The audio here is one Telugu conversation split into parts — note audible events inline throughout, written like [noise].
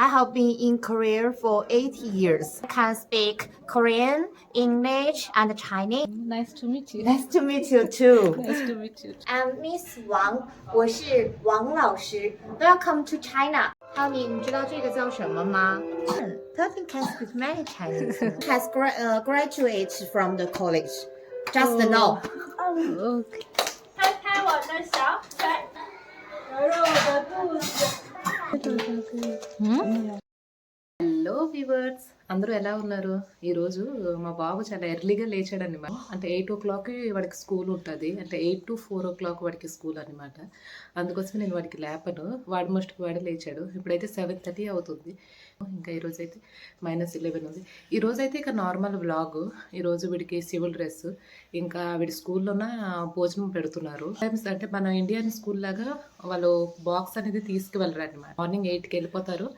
I have been in Korea for eight years. I can speak Korean, English, and Chinese. Nice to meet you. Nice to meet you too. Nice [laughs] to meet you. I'm Miss Wang，我是王老师。Welcome to China. Honey，你知道这个叫什么吗？Thirteen can speak many Chinese. [laughs] Has gra uh, graduate from the college. Just know. Okay. 拍拍我的小腿，揉揉我的肚子。 hello viewers అందరూ ఎలా ఉన్నారు? ఈరోజు మా బాబు చాలా ఎర్లీగా లేచాడనమాట అంటే ఎయిట్ ఓ క్లాక్కి వాడికి స్కూల్ ఉంటుంది. అంటే eight to four o'clock వాడికి స్కూల్ అనమాట అందుకోసం నేను వాడికి లేపను. వాడు మోస్ట్ వాడే లేచాడు. ఇప్పుడైతే సెవెన్ థర్టీ అవుతుంది. ఇంకా ఈరోజు అయితే మైనస్ ఇలెవెన్ ఉంది. ఈరోజు అయితే ఇక నార్మల్ బ్లాగ్ ఈరోజు వీడికి సివిల్ డ్రెస్. ఇంకా వీడి స్కూల్లోన భోజనం పెడుతున్నారు. టైమ్స్ అంటే మన ఇండియన్ స్కూల్ లాగా వాళ్ళు బాక్స్ అనేది తీసుకువెళ్ళరు అనమాట మార్నింగ్ ఎయిట్కి వెళ్ళిపోతారు.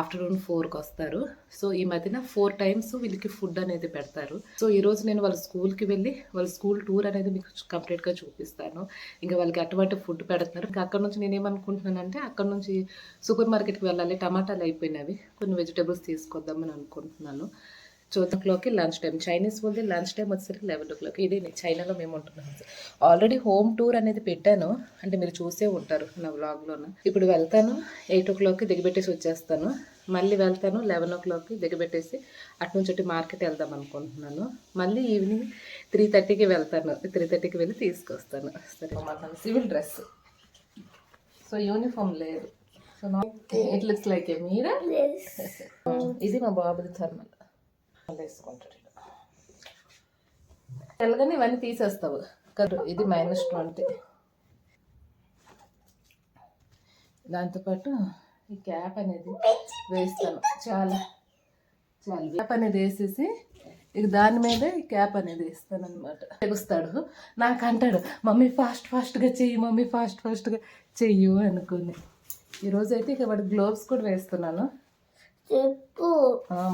ఆఫ్టర్నూన్ ఫోర్కి వస్తారు సో ఈ మధ్యన ఫోర్ టైమ్స్ వీళ్ళకి ఫుడ్ అనేది పెడతారు. సో ఈరోజు నేను వాళ్ళ స్కూల్కి వెళ్ళి వాళ్ళ స్కూల్ టూర్ అనేది మీకు కంప్లీట్గా చూపిస్తాను. ఇంకా వాళ్ళకి అటువంటి ఫుడ్ పెడుతున్నారు. ఇంకా అక్కడ నుంచి నేనేమనుకుంటున్నానంటే అక్కడ నుంచి సూపర్ మార్కెట్కి వెళ్ళాలి. టమాటాలు అయిపోయినవి. కొన్ని వెజిటేబుల్స్ తీసుకొద్దామని అనుకుంటున్నాను. ట్వెల్వ్ ఓ క్లాక్కి లంచ్ టైం చైనీస్ వాళ్ళది లంచ్ టైం వచ్చేసరికి లెవెన్ ఓ క్లాక్ ఇది చైనాలో మేము ఉంటున్నాం. ఆల్రెడీ హోమ్ టూర్ అనేది పెట్టాను. అంటే మీరు చూసే ఉంటారు నా వ్లాగ్లోన ఇప్పుడు వెళ్తాను ఎయిట్ ఓ క్లాక్కి దిగబెట్టేసి వచ్చేస్తాను. మళ్ళీ వెళ్తాను లెవెన్ ఓ క్లాక్కి దిగబెట్టేసి అటు నుంచి మార్కెట్ వెళ్దాం అనుకుంటున్నాను. మళ్ళీ ఈవినింగ్ త్రీ థర్టీకి వెళ్తాను. త్రీ థర్టీకి వెళ్ళి తీసుకొస్తాను. సరే. Civil dress. సో యూనిఫామ్ లేదు. So it looks like a మీరా ఇది మా బాబుది థర్మల్ వేసుకుంటాడు తెల్లగానే ఇవన్నీ తీసేస్తావు. కదా ఇది మైనస్ ట్వంటీ దాంతోపాటు ఈ క్యాప్ అనేది వేస్తాను. చాలా చాలా. క్యాప్ అనేది వేసేసి ఇక దాని మీదే ఈ క్యాప్ అనేది వేస్తాను అనమాట తెగుస్తాడు. నాకు అంటాడు మమ్మీ ఫాస్ట్ ఫాస్ట్గా చెయ్యి మమ్మీ ఫాస్ట్ ఫాస్ట్గా చెయ్యు అనుకుని. ఈరోజైతే ఇక వాడి గ్లోవ్స్ కూడా వేస్తున్నాను. చెప్పు.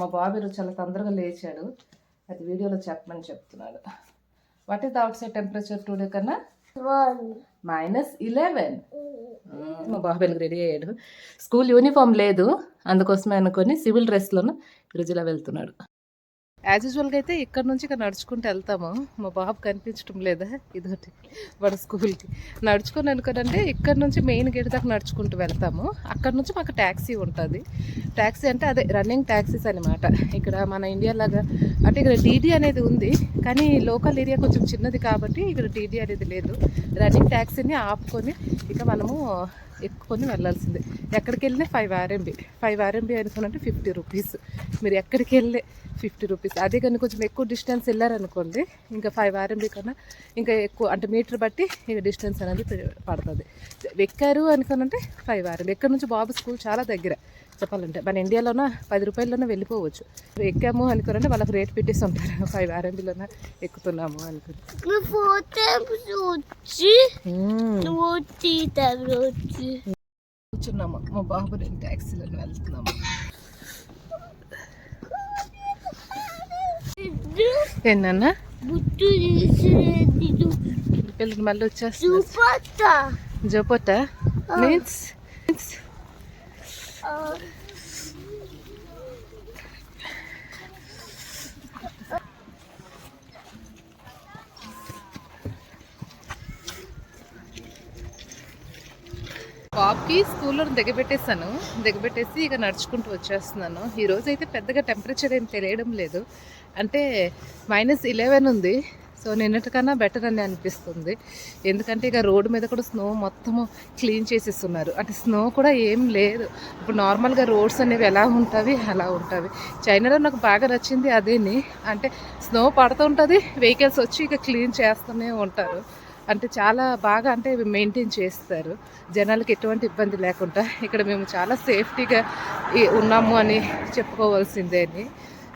మా బాబు ఈరోజు చాలా తొందరగా లేచాడు. అది వీడియోలో చెప్పమని చెప్తున్నాడు. What is the outside temperature today కన్నా మైనస్ ఇలెవెన్ మా బాబు రెడీ అయ్యాడు. స్కూల్ యూనిఫామ్ లేదు. అందుకోసమే అనుకొని సివిల్ డ్రెస్లోను ఈరోజు ఇలా వెళ్తున్నాడు. యాజ్ యూజువల్గా అయితే ఇక్కడ నుంచి ఇక్కడ నడుచుకుంటూ వెళ్తాము. మా బాబు కనిపించడం లేదా? ఇదొకటి వాడు స్కూల్కి. నడుచుకొని అనుకోనంటే ఇక్కడ నుంచి మెయిన్ గేట్ దాకా నడుచుకుంటూ వెళ్తాము. అక్కడ నుంచి మాకు ట్యాక్సీ ఉంటుంది. ట్యాక్సీ అంటే అదే రన్నింగ్ ట్యాక్సీస్ అనమాట ఇక్కడ మన ఇండియా లాగా అంటే ఇక్కడ డీడీ అనేది ఉంది కానీ లోకల్ ఏరియా కొంచెం చిన్నది కాబట్టి ఇక్కడ డీడీ అనేది లేదు. రన్నింగ్ ట్యాక్సీని ఆపుకొని ఇక మనము ఎక్కుకొని వెళ్ళాల్సిందే. ఎక్కడికి వెళ్ళినా ఫైవ్ ఆర్ఎంబి. ఫైవ్ ఆర్ఎంబి అనుకున్నంటే ఫిఫ్టీ రూపీస్. మీరు ఎక్కడికి వెళ్ళే ఫిఫ్టీ రూపీస్. అదే కానీ కొంచెం ఎక్కువ డిస్టెన్స్ వెళ్ళారనుకోండి ఇంకా ఫైవ్ ఆర్ఎంబి కన్నా ఇంకా ఎక్కువ అంటే మీటర్ బట్టి ఇక డిస్టెన్స్ అనేది పడుతుంది. ఎక్కారు అనుకోనంటే ఫైవ్ ఆర్ఎంబి ఎక్కడి నుంచి బాబు స్కూల్ చాలా దగ్గర. చెప్పాలంటే మన ఇండియాలోన పది రూపాయల్లోనే వెళ్ళిపోవచ్చు. ఎక్కాము అనుకోనంటే వాళ్ళకి రేట్ పెట్టేసి ఉంటారు. [laughs] ఫైవ్ ఆర్ఎంబిలోనే ఎక్కుతున్నాము తీతావు వచ్చి కూర్చున్నాము. మా బాబు నేను ట్యాక్సీలో వెళ్తున్నాము. ఏంటన్నా పిల్లలు మళ్ళీ చూపత్తా జోపట మీన్స్? బాబ్కి స్కూల్లో దిగబెట్టేసాను దిగబెట్టేసి ఇక నడుచుకుంటూ వచ్చేస్తున్నాను. ఈ రోజు అయితే పెద్దగా టెంపరేచర్ ఏం తెలియడం లేదు. అంటే మైనస్ ఇలెవెన్ ఉంది. సో నిన్నటికన్నా బెటర్ అని అనిపిస్తుంది. ఎందుకంటే ఇక రోడ్డు మీద కూడా స్నో మొత్తము క్లీన్ చేసేస్తున్నారు. అంటే స్నో కూడా ఏం లేదు. ఇప్పుడు నార్మల్గా రోడ్స్ అనేవి ఎలా ఉంటాయి అలా ఉంటాయి చైనాలో నాకు బాగా నచ్చింది అదేని. అంటే స్నో పడుతుంటుంది వెహికల్స్ వచ్చి ఇక క్లీన్ చేస్తూనే ఉంటారు. అంటే చాలా బాగా అంటే మెయింటైన్ చేస్తారు. జనాలకి ఎటువంటి ఇబ్బంది లేకుండా. ఇక్కడ మేము చాలా సేఫ్టీగా ఉన్నాము అని చెప్పుకోవాల్సిందే అని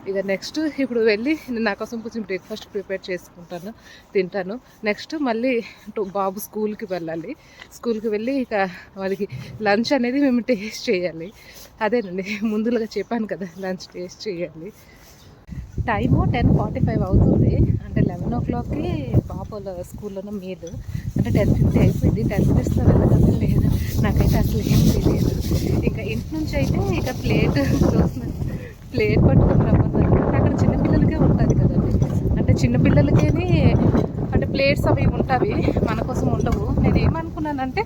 ఇక నెక్స్ట్ ఇప్పుడు వెళ్ళి నేను నా కోసం కొంచెం బ్రేక్ఫాస్ట్ ప్రిపేర్ చేసుకుంటాను తింటాను. నెక్స్ట్ మళ్ళీ టు- బాబు స్కూల్కి వెళ్ళాలి. స్కూల్కి వెళ్ళి ఇక వాళ్ళకి లంచ్ అనేది మేము టేస్ట్ చేయాలి. అదేనండి ముందులుగా చెప్పాను కదా లంచ్ టేస్ట్ చేయాలి. టైము టెన్ ఫార్టీ ఫైవ్ అవుతుంది. అంటే లెవెన్ ఓ క్లాక్కి పాప స్కూల్లోనే మీదు అంటే టెన్ ఫిఫ్టీ అయిపోయింది. టెన్ మినిట్స్లో వెళ్ళగలం లేదు? నాకైతే అసలు ఏం తెలియదు. ఇంకా ఇంటి నుంచి అయితే ఇక [laughs] ప్లేట్ ప్లేట్ పట్టుకుని చిన్నపిల్లలకే ఉంటుంది కదండి. అంటే చిన్నపిల్లలకేని అంటే ప్లేట్స్ అవి ఉంటాయి మన కోసం ఉండవు. నేను ఏమనుకున్నానంటే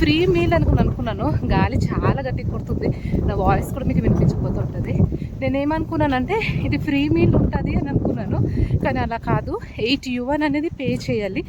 ఫ్రీ మీల్ అనుకుని అనుకున్నాను. గాలి చాలా గట్టిగా కొడుతుంది. నా వాయిస్ కూడా మీకు వినిపించిపోతుంటుంది నేనేమనుకున్నానంటే ఇది ఫ్రీ మీల్ ఉంటుంది అని అనుకున్నాను. కానీ అలా కాదు. ఎయిట్ యువన్ అనేది పే చేయాలి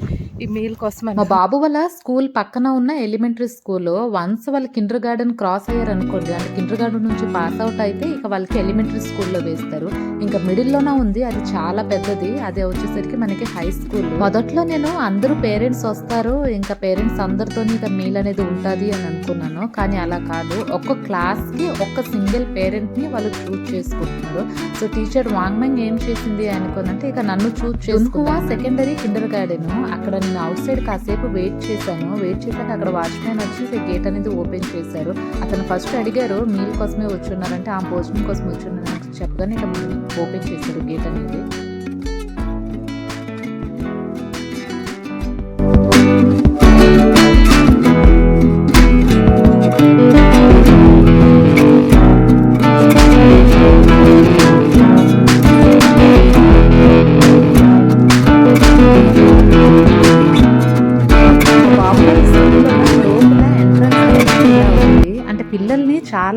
ఈ మీల్ కోసం మా బాబు వాళ్ళ స్కూల్ పక్కన ఉన్న ఎలిమెంటరీ స్కూల్లో వన్స్ వాళ్ళు కిండర్ గార్డెన్ క్రాస్ అయ్యారు అనుకోండి అంటే కిండర్ గార్డెన్ నుంచి పాస్ అవుట్ అయితే ఇక వాళ్ళకి ఎలిమెంటరీ స్కూల్లో వేస్తారు. ఇంకా మిడిల్లోనే ఉంది. అది చాలా పెద్దది. అది వచ్చేసరికి మనకి హై స్కూల్. మొదట్లో నేను అందరూ పేరెంట్స్ వస్తారు. ఇంకా పేరెంట్స్ అందరితో ఇక మీల్ అనేది ఉంటుంది అని అనుకున్నాను. కానీ అలా కాదు. ఒక్క క్లాస్కి ఒక్క సింగిల్ పేరెంట్ని వాళ్ళు చూస్ చేసుకుంటున్నారు. సో టీచర్ వాంగ్మెంగ్ ఏం చేసింది అనుకున్నంటే ఇక నన్ను చూస్ చేసుకున్నా. సెకండరీ కిండర్ గార్డెన్ అక్కడ నేను అవుట్ సైడ్ కాసేపు వెయిట్ చేశాను. వెయిట్ చేశాక అక్కడ వాచ్మెన్ వచ్చి గేట్ అనేది ఓపెన్ చేశారు. అతను ఫస్ట్ అడిగారు మీల్ కోసమే వచ్చున్నారంటే ఆ భోజనం కోసం వచ్చున్నారని. చెప్పగానే ఇక ఓపెన్ చేస్తారు గేట్ అనేది.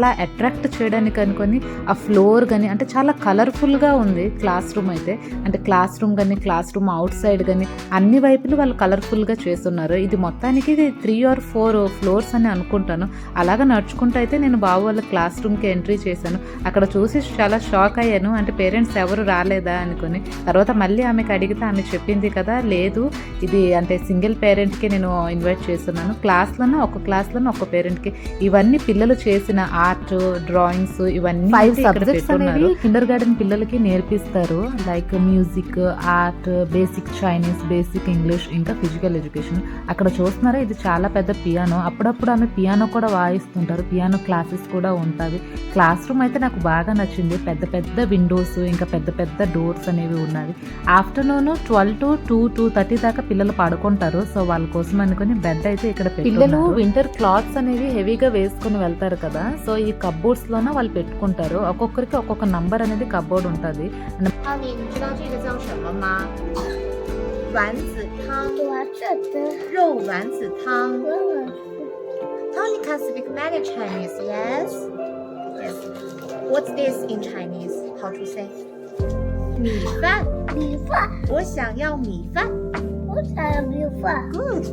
చాలా అట్రాక్ట్ చేయడానికి అనుకొని ఆ ఫ్లోర్ కానీ అంటే చాలా కలర్ఫుల్గా ఉంది క్లాస్ రూమ్ అయితే. అంటే క్లాస్ రూమ్ కానీ క్లాస్ రూమ్ అవుట్ సైడ్ కానీ అన్ని వైపులు వాళ్ళు కలర్ఫుల్గా చేస్తున్నారు. ఇది మొత్తానికి త్రీ ఆర్ ఫోర్ ఫ్లోర్స్ అని అనుకుంటాను. అలాగా నడుచుకుంటూ అయితే నేను బాబు వాళ్ళ క్లాస్ రూమ్కి ఎంట్రీ చేశాను. అక్కడ చూసి చాలా షాక్ అయ్యాను. అంటే పేరెంట్స్ ఎవరు రాలేదా అనుకుని. తర్వాత మళ్ళీ ఆమెకి అడిగితే ఆమె చెప్పింది కదా లేదు ఇది అంటే సింగిల్ పేరెంట్కి నేను ఇన్వైట్ చేస్తున్నాను. క్లాస్లోనే ఒక క్లాస్లోనే ఒక పేరెంట్కి ఇవన్నీ పిల్లలు చేసిన ఆర్ట్ డ్రాయింగ్స్ ఇవన్నీ ఫైవ్ సబ్జెక్ట్స్ అనేవి కిండర్ గార్డెన్ పిల్లలకి నేర్పిస్తారు. Like music art basic Chinese basic English ఇంకా ఫిజికల్ ఎడ్యుకేషన్ అక్కడ చూస్తున్నారా ఇది చాలా పెద్ద పియానో అప్పుడప్పుడు ఆమె పియానో కూడా వాయిస్తుంటారు. పియానో క్లాసెస్ కూడా ఉంటాయి. క్లాస్ రూమ్ అయితే నాకు బాగా నచ్చింది. పెద్ద పెద్ద విండోస్ ఇంకా పెద్ద పెద్ద డోర్స్ అనేవి ఉన్నాయి. Afternoon twelve to two two thirty దాకా పిల్లలు పడుకుంటారు. సో వాళ్ళ కోసం అనుకుని బెడ్ అయితే ఇక్కడ పిల్లలు వింటర్ క్లాత్స్ అనేవి హెవీగా వేసుకుని వెళ్తారు కదా. సో కబ్బోర్డ్స్ లోనే వాళ్ళు పెట్టుకుంటారు ఒక్కొక్కరికి ఒక్కొక్క నంబర్ అనేది కబ్బోర్డ్ ఉంటుంది 浩宁，你知道这个叫什么吗？丸子汤，我这的，肉丸子汤。我 Tony can speak many Chinese. Yes. Yes. What's this in Chinese? How to say? 米饭，米饭，我想要米饭。我想要米饭。 Good.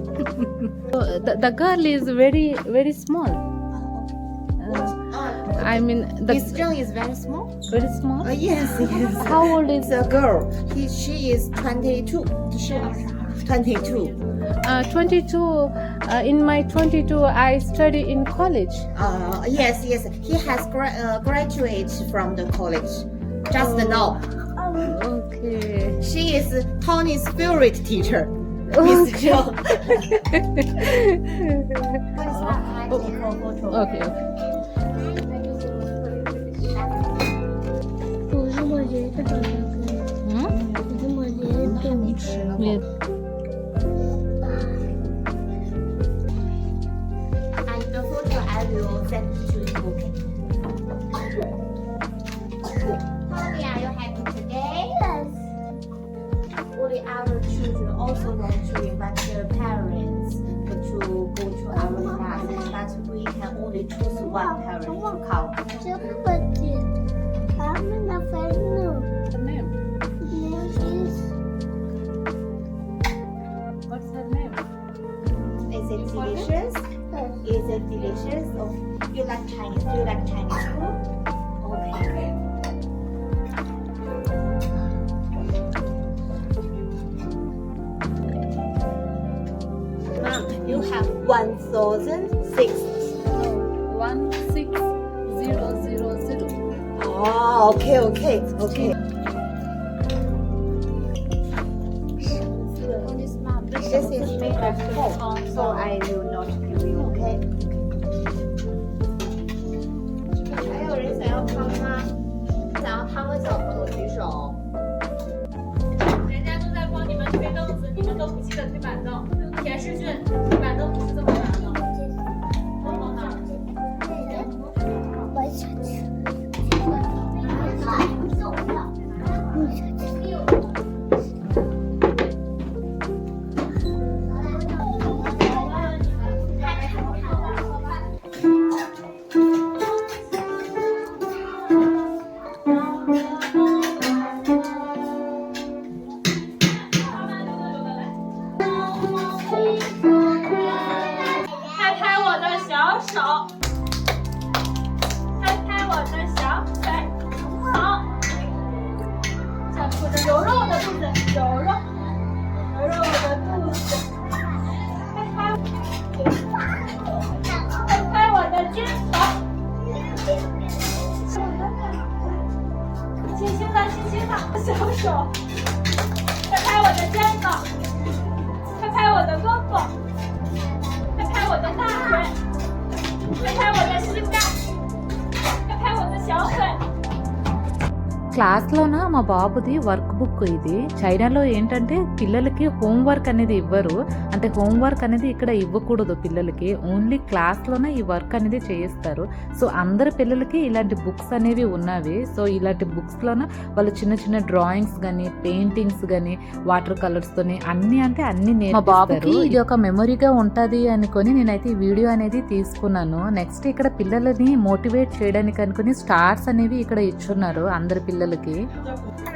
[laughs] The girl is very very small I I mean, the girl is very small. very small. Uh, yes, [laughs] yes. How old is the girl? He, she is 22. She is 22. Uh, 22. Uh, in my 22, I study in college. Uh, yes, yes. He has gra- uh, graduated from the college just now. Oh, okay. She is Tony's favorite teacher. Miss [laughs] [laughs] oh. Okay. okay. okay. 嗯？你这么连着吃呢 delicious? Is it delicious? Oh, you like Chinese? Do you like Chinese food? Okay. Mom, you have one thousand six. One six zero zero zero. Oh, okay, okay, okay. This is made of foam, so I will not give you, okay? 还有人想要汤吗？想要汤的小朋友举手。人家都在帮你们推凳子，你们都不记得推板凳。田世俊，బాబుది work book ఇది. చైనాలో ఏంటంటే పిల్లలకి హోంవర్క్ అనేది ఇవ్వరు. అంటే హోంవర్క్ అనేది ఇక్కడ ఇవ్వకూడదు పిల్లలకి. ఓన్లీ క్లాస్లోనే ఈ వర్క్ అనేది చేయిస్తారు. సో అందరి పిల్లలకి ఇలాంటి బుక్స్ అనేవి ఉన్నవి. సో ఇలాంటి బుక్స్లోన వాళ్ళు చిన్న చిన్న డ్రాయింగ్స్ కానీ పెయింటింగ్స్ కానీ వాటర్ కలర్స్తోని అన్ని అంటే అన్ని మా బాబుకి ఇది ఒక మెమొరీగా ఉంటుంది అనుకొని నేనైతే ఈ వీడియో అనేది తీసుకున్నాను. నెక్స్ట్ ఇక్కడ పిల్లలని మోటివేట్ చేయడానికి అనుకుని స్టార్స్ అనేవి ఇక్కడ ఇచ్చున్నారు అందరి పిల్లలకి.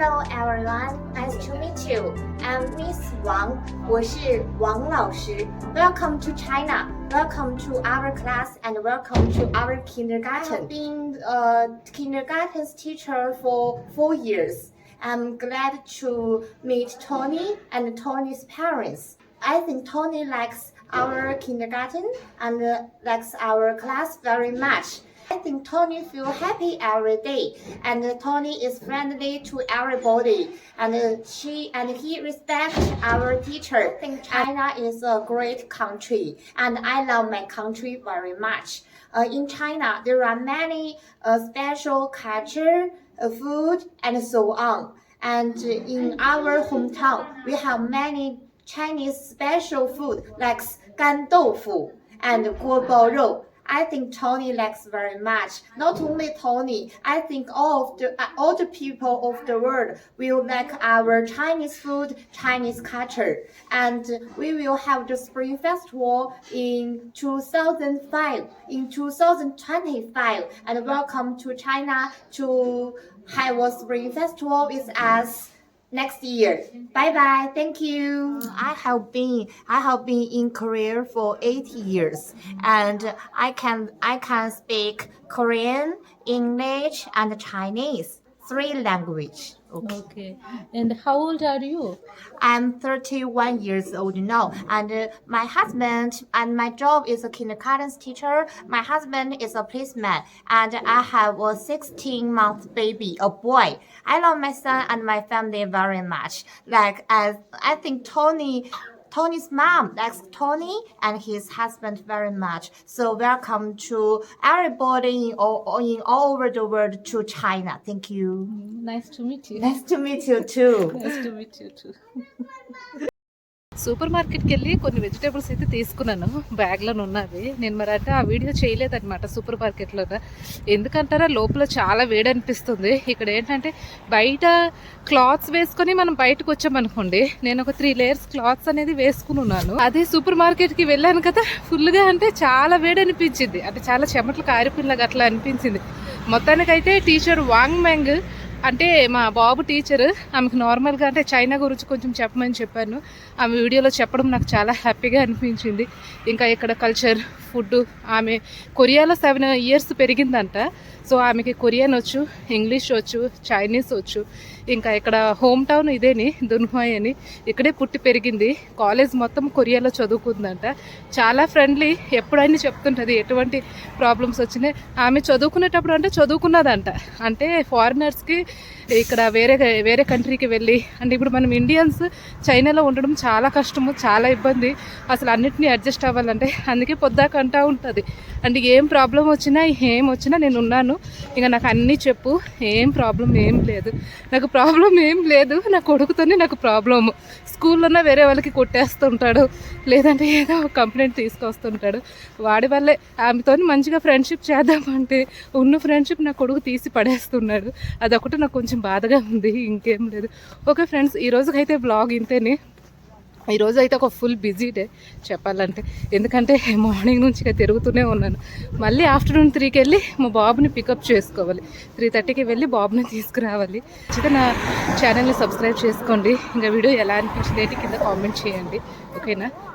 Hello everyone, nice to meet you. I'm Miss Wang. 我是王老师. Welcome to China. Welcome to our class and welcome to our kindergarten. I've been a kindergarten's teacher for four years. I'm glad to meet Tony and Tony's parents. I think Tony likes our kindergarten and uh, likes our class very much. I think Tony feel happy every day. And Tony is friendly to everybody. And she and he respects our teacher. I think China is a great country, and I love my country very much. Uh, in China, there are many uh, special culture, uh, food, and so on. And in our hometown, we have many Chinese special food like gan doufu and guo bao rou. I think Tony likes very much. Not only Tony, I think all of the all the people of the world will like our Chinese food, Chinese culture, and we will have the Spring Festival in 2005, in 2025, and welcome to China to have a Spring Festival with us next year. Bye bye. Thank you. Uh, I have been I have been in Korea for eight years, and I can I can speak Korean, English, and Chinese three language. Okay. okay. And how old are you? I'm 31 years old now, and uh, my husband and my job is a kindergarten teacher. My husband is a policeman, and I have a 16 month baby, a boy. I love my son and my family very much. Like as I think Tony Tony's mom likes Tony and his husband very much. So welcome to everybody in all, in all over the world to China. Thank you. Mm, nice to meet you. Nice to meet you too. [laughs] nice to meet you too. [laughs] Super మార్కెట్కి వెళ్ళి కొన్ని వెజిటేబుల్స్ అయితే తీసుకున్నాను. బ్యాగ్లోనే ఉన్నది. నేను మరి అంటే ఆ వీడియో చేయలేదన్నమాట సూపర్ మార్కెట్లో ఎందుకంటారా లోపల చాలా వేడి అనిపిస్తుంది. ఇక్కడ ఏంటంటే బయట క్లాత్స్ వేసుకొని మనం బయటకు వచ్చామనుకోండి నేను ఒక త్రీ లేయర్స్ క్లాత్స్ అనేది వేసుకుని ఉన్నాను. అదే సూపర్ మార్కెట్కి వెళ్ళాను కదా ఫుల్గా అంటే చాలా వేడి అనిపించింది. అంటే చాలా చెమటలు కారిపిల్లగా అట్లా అనిపించింది. మొత్తానికైతే టీచర్ వాంగ్ మ్యాంగ్ అంటే మా బాబు టీచర్ ఆమెకు నార్మల్గా అంటే చైనా గురించి కొంచెం చెప్పమని చెప్పాను. ఆమె వీడియోలో చెప్పడం నాకు చాలా హ్యాపీగా అనిపించింది. ఇంకా ఇక్కడ కల్చర్ ఫుడ్ ఆమె కొరియాలో సెవెన్ ఇయర్స్ పెరిగిందంట. సో ఆమెకి కొరియన్ వచ్చు ఇంగ్లీష్ వచ్చు చైనీస్ వచ్చు. ఇంకా ఇక్కడ హోమ్ టౌన్ ఇదేని దున్హాయ్ అని. ఇక్కడే పుట్టి పెరిగింది. కాలేజ్ మొత్తం కొరియాలో చదువుకుందంట. చాలా ఫ్రెండ్లీ ఎప్పుడైనా చెప్తుంటుంది ఎటువంటి ప్రాబ్లమ్స్ వచ్చినాయి ఆమె చదువుకునేటప్పుడు అంటే చదువుకున్నదంట. అంటే ఫారినర్స్కి ఇక్కడ వేరే వేరే కంట్రీకి వెళ్ళి అంటే ఇప్పుడు మనం ఇండియన్స్ చైనాలో ఉండడం చాలా కష్టము చాలా ఇబ్బంది. అసలు అన్నిటినీ అడ్జస్ట్ అవ్వాలంటే అందుకే పొద్దాక అంటూ ఉంటుంది. అంటే ఏం ప్రాబ్లం వచ్చినా ఏం వచ్చినా నేను ఉన్నాను. ఇంకా నాకు అన్నీ చెప్పు ఏం ప్రాబ్లం ఏం లేదు. నాకు ప్రాబ్లం ఏం లేదు. నా కొడుకుతోనే నాకు ప్రాబ్లము. స్కూల్లోనే వేరే వాళ్ళకి కొట్టేస్తుంటాడు. లేదంటే ఏదో ఒక కంప్లైంట్ తీసుకొస్తుంటాడు. వాడి వల్లే ఆమెతో మంచిగా ఫ్రెండ్షిప్ చేద్దామంటే ఉన్న ఫ్రెండ్షిప్ నా కొడుకు తీసి పడేస్తున్నాడు. అదొకటి నాకు కొంచెం బాధగా ఉంది. ఇంకేం లేదు. ఓకే ఫ్రెండ్స్ ఈ రోజుకైతే బ్లాగ్ ఇంతేనే. ఈరోజు అయితే ఒక ఫుల్ బిజీ డే చెప్పాలంటే. ఎందుకంటే మార్నింగ్ నుంచి ఇక తిరుగుతూనే ఉన్నాను. మళ్ళీ ఆఫ్టర్నూన్ త్రీకి వెళ్ళి మా బాబుని పికప్ చేసుకోవాలి. త్రీ థర్టీకి వెళ్ళి బాబుని తీసుకురావాలి. అయితే నా ఛానల్ని సబ్స్క్రైబ్ చేసుకోండి. ఇంకా వీడియో ఎలా అనిపించింది ఏంటి కింద కామెంట్ చేయండి. ఓకేనా